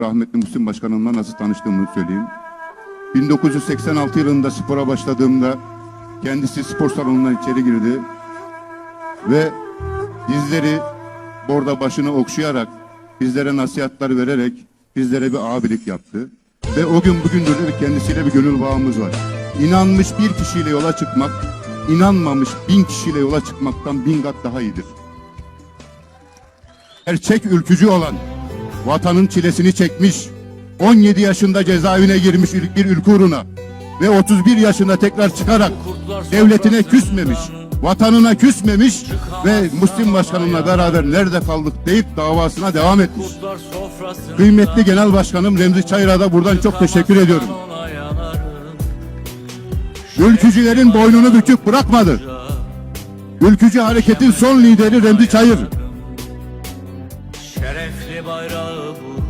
rahmetli Muhsin Başkanımla nasıl tanıştığımı söyleyeyim. 1986 yılında spora başladığımda kendisi spor salonuna içeri girdi ve bizleri orada başını okşayarak bizlere nasihatler vererek bizlere bir abilik yaptı. Ve o gün bugündür de kendisiyle bir gönül bağımız var. İnanmış bir kişiyle yola çıkmak, inanmamış bin kişiyle yola çıkmaktan bin kat daha iyidir. Gerçek ülkücü olan, vatanın çilesini çekmiş, 17 yaşında cezaevine girmiş bir ülke uğruna ve 31 yaşında tekrar çıkarak devletine küsmemiş, vatanına küsmemiş ve Müslim Başkanımla beraber nerede kaldık deyip davasına devam etmiş. Kıymetli Genel Başkanım Remzi Çayır'a da buradan çok teşekkür ediyorum. Ülkücülerin boynunu bükük bırakmadı. Ülkücü hareketin son lideri Remzi Çayır. Şerefli bayrağı bu